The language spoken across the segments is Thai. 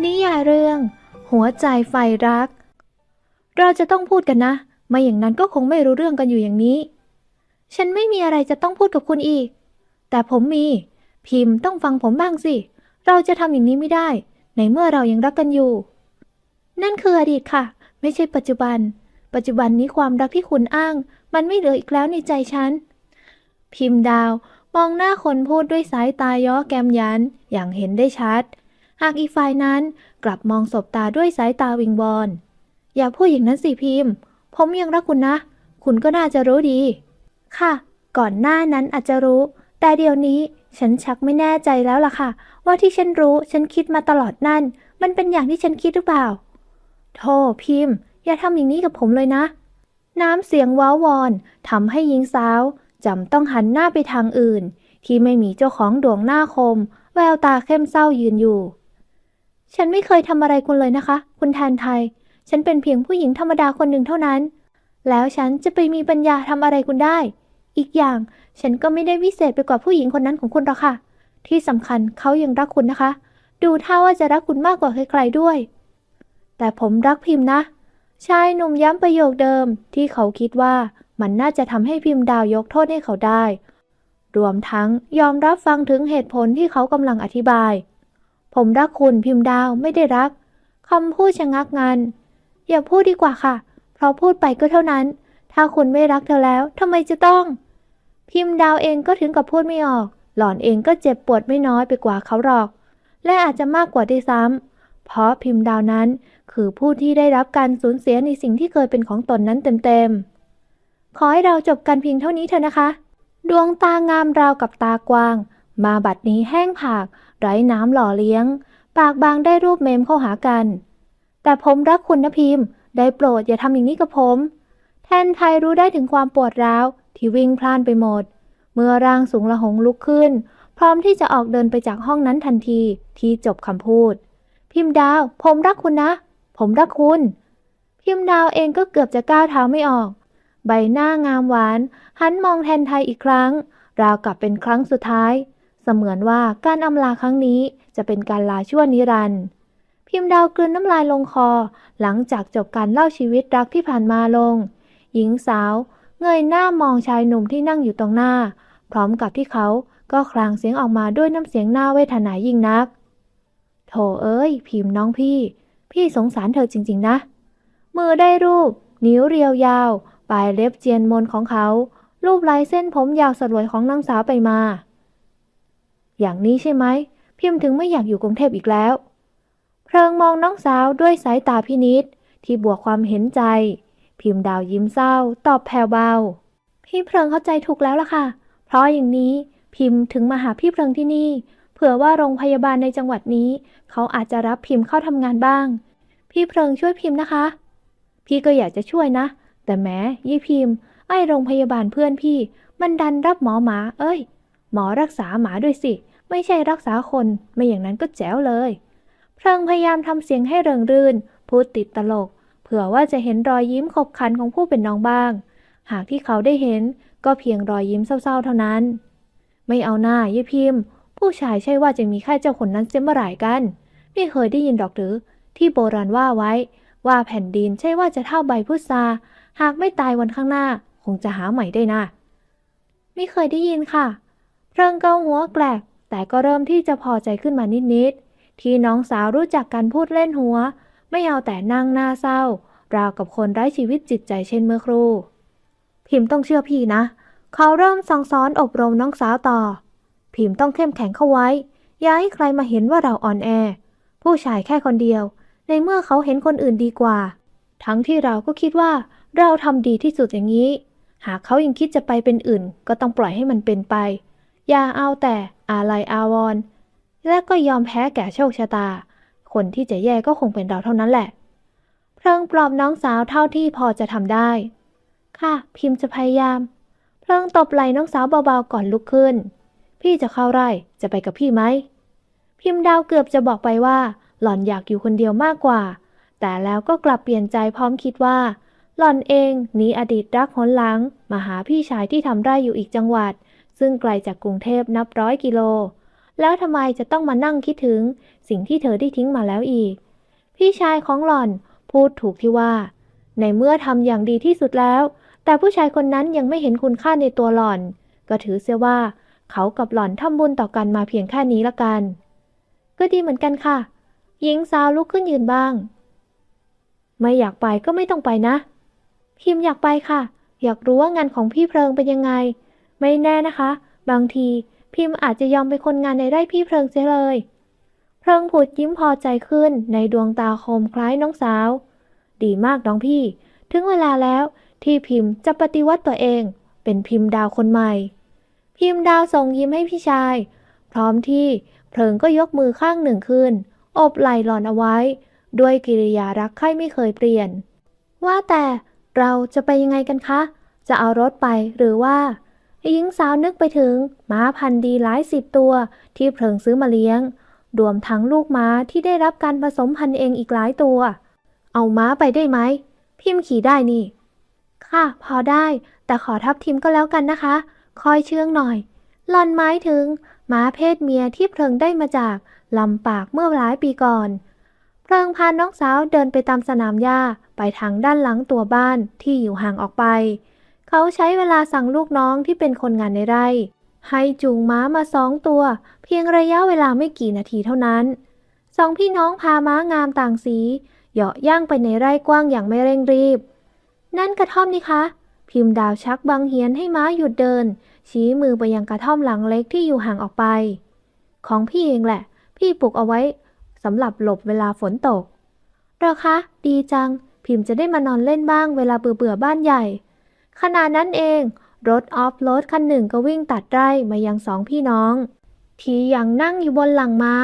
นิยายเรื่อง หัวใจไฟรัก เราจะต้องพูดกันนะ ไม่อย่างนั้นก็คงไม่รู้เรื่องกันอยู่อย่างนี้ ฉันไม่มีอะไรจะต้องพูดกับคุณอีก แต่ผมมี พิมพ์ต้องฟังผมบ้างสิ เราจะทำอย่างนี้ไม่ได้ ในเมื่อเรายังรักกันอยู่ นั่นคืออดีตค่ะ ไม่ใช่ปัจจุบัน ปัจจุบันนี้ความรักที่คุณอ้าง มันไม่เหลืออีกแล้วในใจฉัน พิมพ์ดาวมองหน้าคนพูดด้วยสายตาย้อแกมยัน อย่างเห็นได้ชัด หากอีกฝ่ายนั้นกลับมองสบตาด้วยสายตาวิงวอน อย่าพูดอย่างนั้นสิพิมพ์ ผมยังรักคุณนะ คุณก็น่าจะรู้ดี ค่ะ ก่อนหน้านั้นอาจจะรู้ แต่เดี๋ยวนี้ฉันชักไม่แน่ใจแล้วล่ะค่ะ ว่าที่ฉันรู้ฉันคิดมาตลอดนั่น มันเป็นอย่างที่ฉันคิดหรือเปล่าโธ่พิมพ์ อย่าทำอย่างนี้กับผมเลยนะ น้ำเสียงว้าวอนทำให้หญิงสาวจำต้องหันหน้าไปทางอื่น ที่ไม่มีเจ้าของดวงหน้าคม แววตาเข้มเศร้ายืนอยู่ ฉันไม่เคยทำอะไรคุณเลยนะคะ คุณแทนไทย ฉันเป็นเพียงผู้หญิงธรรมดาคนหนึ่งเท่านั้น แล้วฉันจะไปมีปัญญาทำอะไรคุณได้ อีกอย่างฉันก็ไม่ได้วิเศษไปกว่าผู้หญิงคนนั้นของคุณหรอกค่ะ ที่สำคัญเขายังรักคุณนะคะ ดูท่าว่าจะรักคุณมากกว่าใครๆด้วย แต่ผมรักพิมพ์นะ ชายหนุ่มย้ำประโยคเดิมที่เขาคิดว่ามันน่าจะทำให้พิมพ์ดาวยกโทษให้เขาได้ รวมทั้งยอมรับฟังถึงเหตุผลที่เขากำลังอธิบาย ผมรักคุณพิมพ์ดาวไม่ได้รักคำพูดชะงักงันอย่าพูดดีกว่าค่ะ เพราะพูดไปก็เท่านั้น ถ้าคุณไม่รักเธอแล้วทำไมจะต้อง พิมพ์ดาวเองก็ถึงกับพูดไม่ออก หล่อนเองก็เจ็บปวดไม่น้อยไปกว่าเขาหรอก และอาจจะมากกว่าด้วยซ้ำเพราะพิมพ์ดาวนั้นคือผู้ที่ได้รับการสูญเสียในสิ่งที่เคยเป็นของตนนั้นเต็มๆขอให้เราจบกันเพียงเท่านี้เถอะนะคะ ดวงตางามราวกับตากวาง มาบัดนี้แห้งผาก ไร้น้ำหล่อเลี้ยง ปากบางได้รูปเมมเข้าหากัน แต่ผมรักคุณนะพิมพ์ ได้โปรดอย่าทำอย่างนี้กับผม แทนไทยรู้ได้ถึงความปวดร้าว ที่วิ่งพล่านไปหมด เมื่อร่างสูงละหงลุกขึ้น พร้อมที่จะออกเดินไปจากห้องนั้นทันทีที่จบคำพูด พิมพ์ดาว ผมรักคุณนะ ผมรักคุณ พิมพ์ดาวเองก็เกือบจะก้าวเท้าไม่ออก ใบหน้างามหวาน หันมองแทนไทยอีกครั้ง ราวกับเป็นครั้งสุดท้าย เสมือนว่าการอำลาครั้งนี้จะเป็นการลาชั่วนิรันดร์พิมพ์ดาวกลืนน้ำลายลงคอ หลังจากจบการเล่าชีวิตรักที่ผ่านมาลง หญิงสาว เงยหน้ามองชายหนุ่มที่นั่งอยู่ตรงหน้า พร้อมกับที่เขาก็คลางเสียงออกมาด้วยน้ำเสียงหน้าเวทนายิ่งนัก โถเอ้ย พิมพ์น้องพี่ พี่สงสารเธอจริง ๆ นะ มือได้รูป นิ้วเรียวยาว ปลายเล็บเจียนมนของเขา รูปลายเส้นผมยาวสลวยของนางสาวไปมา อย่างนี้ใช่ไหม พิมพ์ถึงไม่อยากอยู่กรุงเทพอีกแล้ว เพลิงมองน้องสาวด้วยสายตาพินิษที่บวกความเห็นใจ พิมพ์ดาวยิ้มเศร้า ตอบแผ่วเบา พี่เพลิงเข้าใจถูกแล้วล่ะค่ะ เพราะอย่างนี้พิมพ์ถึงมาหาพี่เพลิงที่นี่ เผื่อว่าโรงพยาบาลในจังหวัดนี้ เขาอาจจะรับพิมพ์เข้าทำงานบ้าง พี่เพลิงช่วยพิมพ์นะคะ พี่ก็อยากจะช่วยนะ แต่แม้ยี่พิมพ์ ไอโรงพยาบาลเพื่อนพี่ มันดันรับหมอหมา เอ้ย หมอรักษาหมาด้วยสิ ไม่ใช่รักษาคน ไม่อย่างนั้นก็แจ๋วเลย เพลิงพยายามทำเสียงให้เริงรื่น พูดติดตลก เผื่อว่าจะเห็นรอยยิ้มขบขันของผู้เป็นน้องบ้าง หากที่เขาได้เห็นก็เพียงรอยยิ้มเศร้าๆ เท่านั้น ไม่เอาหน้ายี่พิมพ์ ผู้ชายใช่ว่าจะมีแค่เจ้าคนนั้นเสียเมื่อไหร่กัน ไม่เคยได้ยินดอกหรือ ที่โบราณว่าไว้ ว่าแผ่นดินใช่ว่าจะเท่าใบพุทราหากไม่ตายวันข้างหน้า คงจะหาใหม่ได้นะ ไม่เคยได้ยินค่ะ เพลิงเกาหัวแกลกแต่ก็เริ่มที่จะพอใจขึ้นมานิดๆที่น้องสาวรู้จักกันพูดเล่นหัว ไม่เอาแต่นั่งหน้าเศร้า ราวกับคนไร้ชีวิตจิตใจเช่นเมื่อครู่ พิมพ์ต้องเชื่อพี่นะ เขาเริ่มสั่งสอนอบรมน้องสาวต่อ พิมพ์ต้องเข้มแข็งเข้าไว้ อย่าให้ใครมาเห็นว่าเราอ่อนแอ ผู้ชายแค่คนเดียว ในเมื่อเขาเห็นคนอื่นดีกว่า ทั้งที่เราก็คิดว่าเราทำดีที่สุดอย่างนี้ หากเขายังคิดจะไปเป็นอื่น ก็ต้องปล่อยให้มันเป็นไป อย่าเอาแต่อาลัยอาวรณ์และก็ยอมแพ้แก่โชคชะตา คนที่จะแย่ก็คงเป็นเราเท่านั้นแหละ เพลิงปลอบน้องสาวเท่าที่พอจะทำได้ ค่ะพิมพ์จะพยายาม เพลิงตบไหล่น้องสาวเบาๆก่อนลุกขึ้น พี่จะเข้าไร่จะไปกับพี่ไหม พิมพ์ดาวเกือบจะบอกไปว่า หล่อนอยากอยู่คนเดียวมากกว่า แต่แล้วก็กลับเปลี่ยนใจพร้อมคิดว่า หล่อนเองหนีอดีตรักหนหลังมาหาพี่ชายที่ทำไร่อยู่อีกจังหวัด ซึ่งไกลจากกรุงเทพนับร้อยกิโล แล้วทำไมจะต้องมานั่งคิดถึง สิ่งที่เธอได้ทิ้งมาแล้วอีก พี่ชายของหล่อนพูดถูกที่ว่า ในเมื่อทำอย่างดีที่สุดแล้ว แต่ผู้ชายคนนั้นยังไม่เห็นคุณค่าในตัวหล่อน ก็ถือเสียว่า เขากับหล่อนทำบุญต่อกันมาเพียงแค่นี้ละกัน ก็ดีเหมือนกันค่ะ หญิงสาวลุกขึ้นยืนบ้าง ไม่อยากไปก็ไม่ต้องไปนะ พิมพ์อยากไปค่ะ อยากรู้ว่างานของพี่เพลิงเป็นยังไง ไม่แน่นะคะ บางทีพิมพ์อาจจะยอมเป็นคนงานในไร่พี่เพลิงเสียเลย เพลิงผุดยิ้มพอใจขึ้นในดวงตาคมคล้ายน้องสาว ดีมากน้องพี่ ถึงเวลาแล้วที่พิมพ์จะปฏิวัติตัวเอง เป็นพิมพ์ดาวคนใหม่ พิมพ์ดาวส่งยิ้มให้พี่ชาย พร้อมที่เพลิงก็ยกมือข้างหนึ่งขึ้น อบไหล่หลอนเอาไว้ ด้วยกิริยารักใคร่ไม่เคยเปลี่ยน ว่าแต่เราจะไปยังไงกันคะ จะเอารถไปหรือว่า หญิงสาวนึกไปถึงม้าพันธุ์ดีหลายสิบตัว ที่เพลิงซื้อมาเลี้ยง รวมทั้งลูกม้าที่ได้รับการผสมพันธุ์เองอีกหลายตัว เอาม้าไปได้ไหม พิมพ์ขี่ได้นี่ ค่ะ พอได้ แต่ขอทับทิมก็แล้วกันนะคะ คอยเชื่องหน่อยหลอนไม้ถึง ม้าเพศเมียที่เพลิงได้มาจากลำปากเมื่อหลายปีก่อนเพลิงพาน้องสาวเดินไปตามสนามหญ้าไปทางด้านหลังตัวบ้านที่อยู่ห่างออกไป เขาใช้เวลาสั่งลูกน้องที่เป็นคนงานในไร่ ให้จูงม้ามาสองตัว เพียงระยะเวลาไม่กี่นาทีเท่านั้น สองพี่น้องพาม้างามต่างสี เหยาะย่างไปในไร่กว้างอย่างไม่เร่งรีบ นั่นกระท่อมนี่คะ พิมพ์ดาวชักบังเหียนให้ม้าหยุดเดิน ชี้มือไปยังกระท่อมหลังเล็กที่อยู่ห่างออกไป ของพี่เองแหละ พี่ปลูกเอาไว้สำหรับหลบเวลาฝนตกเหรอคะ ดีจัง พิมพ์จะได้มานอนเล่นบ้างเวลาเบื่อเบื่อบ้านใหญ่ ขณะนั้นเอง รถออฟโรดคันหนึ่งก็วิ่งตัดไร่มายังสองพี่น้อง ที่ยังนั่งอยู่บนหลังม้า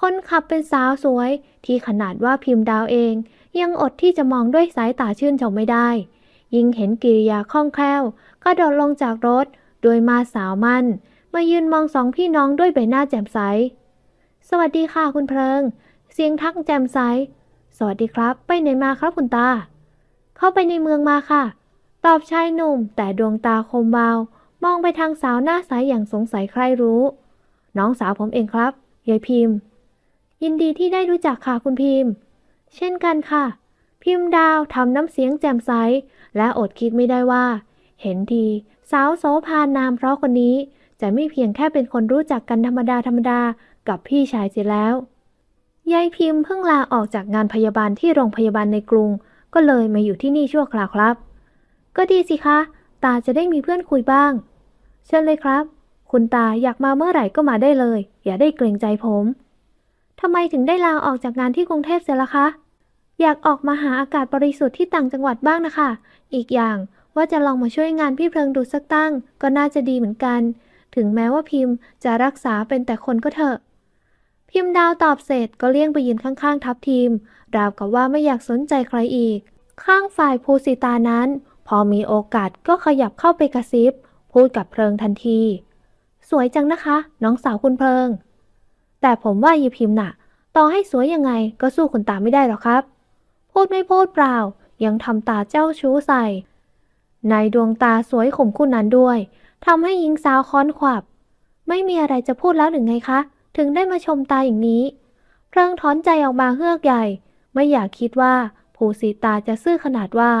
คนขับเป็นสาวสวย ที่ขนาดว่าพิมพ์ดาวเอง ยังอดที่จะมองด้วยสายตาชื่นชมไม่ได้ ยิ่งเห็นกิริยาคล่องแคล่วกระโดดลงจากรถ โดยมาสาวมัน มายืนมองสองพี่น้องด้วยใบหน้าแจ่มใส สวัสดีค่ะคุณเพลิง เสียงทักแจ่มใส สวัสดีครับ ไปไหนมาครับคุณตา เข้าไปในเมืองมาค่ะ ตอบชายหนุ่มแต่ดวงตาคมเบามองไปทางสาวหน้าใสอย่างสงสัยใครรู้ น้องสาวผมเองครับยายพิมพ์ ยินดีที่ได้รู้จักค่ะคุณพิมพ์ เช่นกันค่ะ พิมพ์ดาวทำน้ำเสียงแจ่มใส และอดคิดไม่ได้ว่า เห็นที สาวโสภานามเพราะคนนี้ จะไม่เพียงแค่เป็นคนรู้จักกันธรรมดาธรรมดากับพี่ชายเสียแล้วยายพิมพ์เพิ่งลาออกจากงานพยาบาลที่โรงพยาบาลในกรุง ก็เลยมาอยู่ที่นี่ชั่วคราวครับ ก็ดีสิคะ ตาจะได้มีเพื่อนคุยบ้าง เชิญเลยครับ คุณตาอยากมาเมื่อไหร่ก็มาได้เลย อย่าได้เกรงใจผมทำไมถึงได้ลาออกจากงานที่กรุงเทพเสียล่ะคะ อยากออกมาหาอากาศบริสุทธิ์ที่ต่างจังหวัดบ้างนะคะ อีกอย่างว่าจะลองมาช่วยงานพี่เพลิงดูสักตั้ง ก็น่าจะดีเหมือนกัน ถึงแม้ว่าพิมพ์จะรักษาเป็นแต่คนก็เถอะ พิมพ์ดาวตอบเสร็จก็เลี่ยงไปยืนข้างๆ ทัพทีม ราวกับว่าไม่อยากสนใจใครอีก ข้างฝ่ายภูสิตานั้น พอมีโอกาสก็ขยับเข้าไปกระซิบ พูดกับเพลิงทันที สวยจังนะคะ น้องสาวคุณเพลิง แต่ผมว่ายีพิมพ์น่ะ ต่อให้สวยยังไงก็สู้คุณตาไม่ได้หรอกครับ พูดไม่พูดเปล่า ยังทำตาเจ้าชู้ใส่ ในดวงตาสวยข่มคุณนั้นด้วยทำให้หญิงสาวค้อนขวับ ไม่มีอะไรจะพูดแล้วหรือไงคะ ถึงได้มาชมตาอย่างนี้ เพลิงถอนใจออกมาเฮือกใหญ่ ไม่อยากคิดว่า ภูสีตาจะซื่อขนาดว่า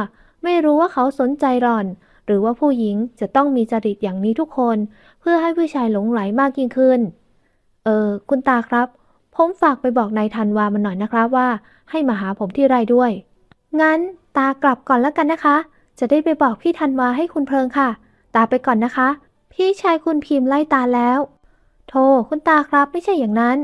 ไม่รู้ว่าเขาสนใจหล่อน หรือว่าผู้หญิงจะต้องมีจริตอย่างนี้ทุกคน เพื่อให้ผู้ชายหลงไหลมากยิ่งขึ้น เออ คุณตาครับ ผมฝากไปบอกนายธันวามันหน่อยนะครับว่า ให้มาหาผมที่ไร่ด้วย งั้นตากลับก่อนแล้วกันนะคะ จะได้ไปบอกพี่ธันวาให้คุณเพลิงค่ะ ตาไปก่อนนะคะ พี่ชายคุณพิมพ์ไล่ตาแล้ว โทคุณตาครับไม่ใช่อย่างนั้น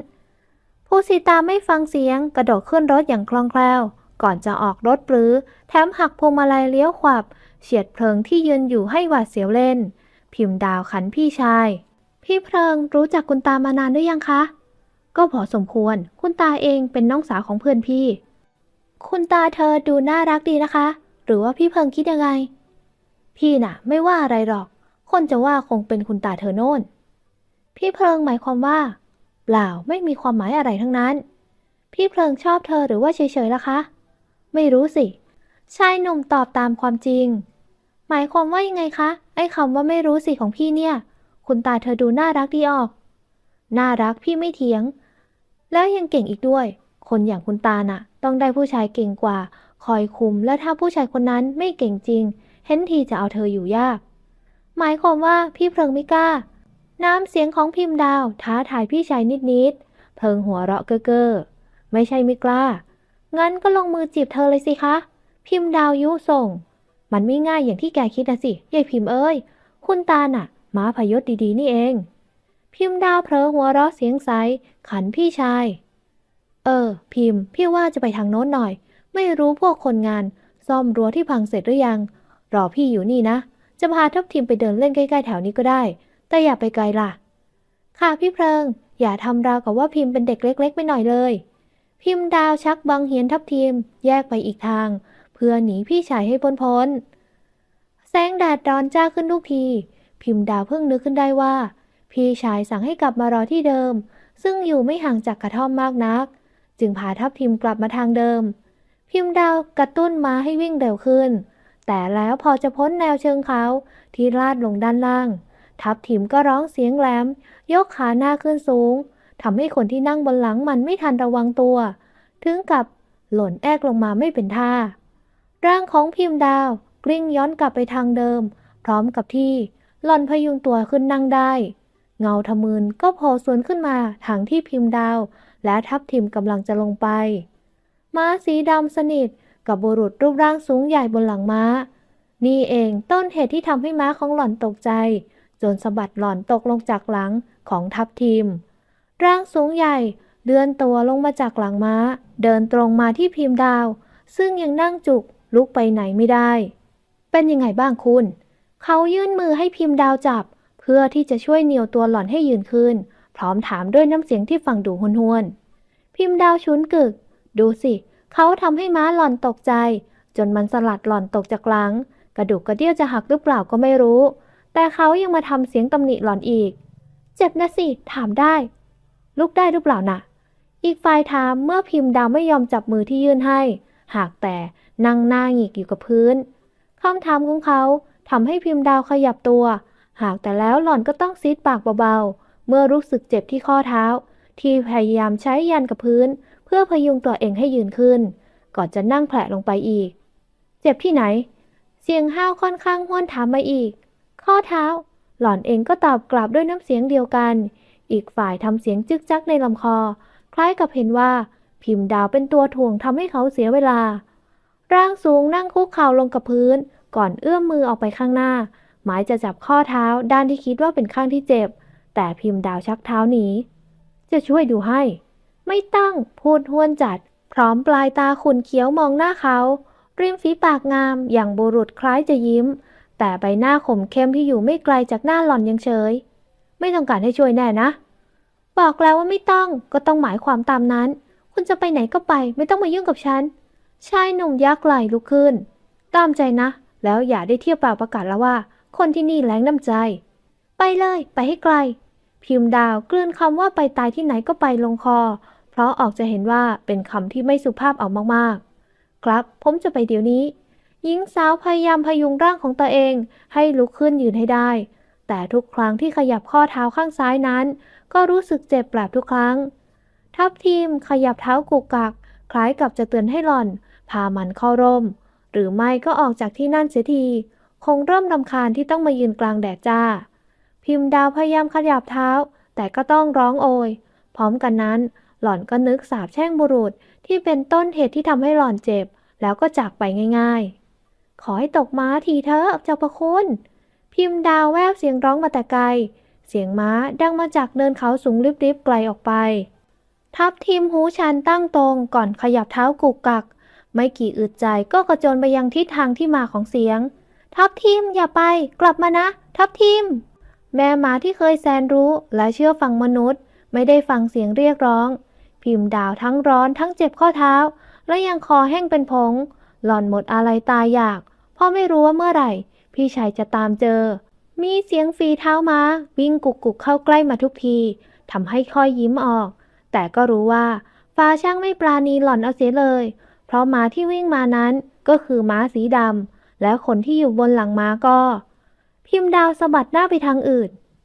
ผู้สีตาไม่ฟังเสียงกระโดดขึ้นรถอย่างคล่องแคล่ว ก่อนจะออกรถปรือ แถมหักพวงมาลัยเลี้ยวขวับ เฉียดเพลิงที่ยืนอยู่ให้หวาดเสียวเล่น พิมพ์ดาวขันพี่ชาย พี่เพลิงรู้จักคุณตามานานหรือยังคะ ก็พอสมควร คุณตาเองเป็นน้องสาวของเพื่อนพี่ คุณตาเธอดูน่ารักดีนะคะ หรือว่าพี่เพิงคิดยังไง พี่น่ะ ไม่ว่าอะไรหรอก คนจะว่าคงเป็นคุณตาเธอโน่น พี่เพลิงหมายความว่าเปล่าไม่มีความหมายอะไรทั้งนั้น พี่เพลิงชอบเธอหรือว่าเฉยๆล่ะคะ ไม่รู้สิ ชายหนุ่มตอบตามความจริง หมายความว่ายังไงคะ ไอ้คำว่าไม่รู้สิของพี่เนี่ย คุณตาเธอดูน่ารักดีออก น่ารักพี่ไม่เถียง แล้วยังเก่งอีกด้วย คนอย่างคุณตาน่ะ ต้องได้ผู้ชายเก่งกว่า คอยคุม และถ้าผู้ชายคนนั้นไม่เก่งจริง เห็นทีจะเอาเธออยู่ยาก หมายความว่าพี่เพลิงไม่กล้า น้ำเสียงของพิมพ์ดาว ท้าทายพี่ชายนิดๆ เพิงหัวเราะเก้อเก้อไม่ใช่ไม่กล้า งั้นก็ลงมือจีบเธอเลยสิคะ พิมพ์ดาวยุส่ง มันไม่ง่ายอย่างที่แกคิดนะสิยายพิมพ์เอ้ย คุณตาน่ะ ม้าพยศดีๆ นี่เอง พิมพ์ดาวเผลอหัวเราะเสียงใส ขันพี่ชาย เออ พิมพ์ พี่ว่าจะไปทางโน้นหน่อย ไม่รู้พวกคนงาน ซ่อมรั้วที่พังเสร็จหรือยัง รอพี่อยู่นี่นะ จะพาทัพทีมไปเดินเล่นใกล้ๆแถวนี้ก็ได้ แต่อย่าไปไกลล่ะ ค่ะพี่เพลิง อย่าทำราวกับว่าพิมพ์เป็นเด็กเล็ก ๆ ไปหน่อยเลย พิมพ์ดาวชักบังเหียนทัพทีมแยกไปอีกทาง เพื่อหนีพี่ชายให้พ้นพ้น แสงแดดร้อนจ้าขึ้นทุกที พิมพ์ดาวเพิ่งนึกขึ้นได้ว่า พี่ชายสั่งให้กลับมารอที่เดิม ซึ่งอยู่ไม่ห่างจากกระท่อมมากนัก จึงพาทัพทีมกลับมาทางเดิม พิมพ์ดาวกระตุ้นม้าให้วิ่งเร็วขึ้น แต่แล้วพอจะพ้นแนวเชิงเขาที่ลาดลงด้านล่าง ทัพทีมก็ร้องเสียงแหลม ยกขาหน้าขึ้นสูง ทำให้คนที่นั่งบนหลังมันไม่ทันระวังตัว ถึงกับหล่นแอกลงมาไม่เป็นท่า ร่างของพิมพ์ดาวกลิ้งย้อนกลับไปทางเดิม พร้อมกับที่หล่อนพยุงตัวขึ้นนั่งได้ เงาทะมึนก็โผล่สวนขึ้นมาทางที่พิมพ์ดาว และทัพทิมกำลังจะลงไปม้าสีดำสนิทกับบุรุษรูปร่างสูงใหญ่บนหลังม้า นี่เองต้นเหตุที่ทำให้ม้าของหล่อนตกใจ จนสะบัดหล่อนตกลงจากหลังของทัพทีม ร่างสูงใหญ่เดือนตัวลงมาจากหลังม้า เดินตรงมาที่พิมพ์ดาว ซึ่งยังนั่งจุกลุกไปไหนไม่ได้ เป็นยังไงบ้างคุณ เขายื่นมือให้พิมพ์ดาวจับ เพื่อที่จะช่วยเหนี่ยวตัวหล่อนให้ยืนขึ้น พร้อมถามด้วยน้ำเสียงที่ฟังดูห้วนๆพิมพ์ดาวชุนกึก ดูสิ เขาทำให้ม้าหล่อนตกใจ จนมันสลัดหล่อนตกจากหลัง กระดูกกระเดี่ยวจะหักหรือเปล่าก็ไม่รู้ แต่เขายังมาทำเสียงตำหนิหล่อนอีก เจ็บนะสิ ถามได้ ลุกได้หรือเปล่าน่ะ อีกฝ่ายถามเมื่อพิมพ์ดาวไม่ยอมจับมือที่ยื่นให้ หากแต่นั่งหน้าหงิกอยู่กับพื้นคำถามของเขาทำให้พิมพ์ดาวขยับตัว หากแต่แล้วหล่อนก็ต้องซีดปากเบาๆ เมื่อรู้สึกเจ็บที่ข้อเท้า ที่พยายามใช้ยันกับพื้น เพื่อพยุงตัวเองให้ยืนขึ้น ก่อนจะนั่งแผลลงไปอีก เจ็บที่ไหน เสียงห้าวค่อนข้างห้วนถามมาอีก ข้อเท้า หล่อนเองก็ตอบกลับด้วยน้ำเสียงเดียวกัน อีกฝ่ายทำเสียงจึกจักในลำคอ คล้ายกับเห็นว่า พิมพ์ดาวเป็นตัวถ่วงทำให้เขาเสียเวลา ร่างสูงนั่งคุกเข่าลงกับพื้น ก่อนเอื้อมมือออกไปข้างหน้า หมายจะจับข้อเท้าด้านที่คิดว่าเป็นข้างที่เจ็บ แต่พิมพ์ดาวชักเท้าหนี จะช่วยดูให้ ไม่ตั้งพูดห้วนจัด พร้อมปลายตาขุนเขียวมองหน้าเขาริมฝีปากงามอย่างบุรุษคล้ายจะยิ้ม แต่ใบหน้าขมเข้มที่อยู่ไม่ไกลจากหน้าหล่อนยังเฉย ไม่ต้องการให้ช่วยแน่นะ บอกแล้วว่าไม่ต้องก็ต้องหมายความตามนั้น คุณจะไปไหนก็ไป ไม่ต้องมายุ่งกับฉัน ชายหนุ่มยักไหลลุกขึ้น ตามใจนะ แล้วอย่าได้เที่ยวเปล่าประกาศแล้วว่า คนที่นี่แรงน้ำใจ ไปเลยไปให้ไกล พิมพ์ดาวกลืนคำว่าไปตายที่ไหนก็ไปลงคอ เพราะออกจะเห็นว่าเป็นคำที่ไม่สุภาพเอามากๆ ครับผมจะไปเดี๋ยวนี้หญิงสาวพยายามพยุงร่างของตัวเองให้ลุกขึ้นยืนให้ได้ แต่ทุกครั้งที่ขยับข้อเท้าข้างซ้ายนั้น ก็รู้สึกเจ็บแปลบทุกครั้ง ทัพทีมขยับเท้ากุกกัก คล้ายกับจะเตือนให้หล่อน พามันเข้าร่ม หรือไม่ก็ออกจากที่นั่นเสียที คงเริ่มรำคาญที่ต้องมายืนกลางแดดจ้า พิมพ์ดาวพยายามขยับเท้า แต่ก็ต้องร้องโอย พร้อมกันนั้น หล่อนก็นึกสาบแช่งบุรุษที่เป็นต้นเหตุที่ทำให้หล่อนเจ็บ แล้วก็จากไปง่าย ๆ ขอให้ตกม้าทีเถอะเจ้าประคุณ พิมพ์ดาวแววเสียงร้องมาแต่ไกล เสียงม้าดังมาจากเนินเขาสูงริบๆไกลออกไป ทับทีมหูชันตั้งตรงก่อนขยับเท้ากุกกัก ไม่กี่อึดใจก็กระโจนไปยังทิศทางที่มาของเสียง ทับทีมอย่าไป กลับมานะ ทับทีมแม่หมาที่เคยแสนรู้และเชื่อฟังมนุษย์ ไม่ได้ฟังเสียงเรียกร้อง พิมพ์ดาวทั้งร้อนทั้งเจ็บข้อเท้า และยังคอแห้งเป็นผง หล่อนหมดอะไรตายอยาก เพราะไม่รู้ว่าเมื่อไหร่ พี่ชายจะตามเจอ มีเสียงฝีเท้ามาวิ่งกุกกุกเข้าใกล้มาทุกทีทำให้ค่อยยิ้มออก แต่ก็รู้ว่าฟ้าช่างไม่ปราณีหล่อนเอาเสียเลย เพราะม้าที่วิ่งมานั้นก็คือม้าสีดำและคนที่อยู่บนหลังม้าก็ พิมพ์ดาวสะบัดหน้าไปทางอื่น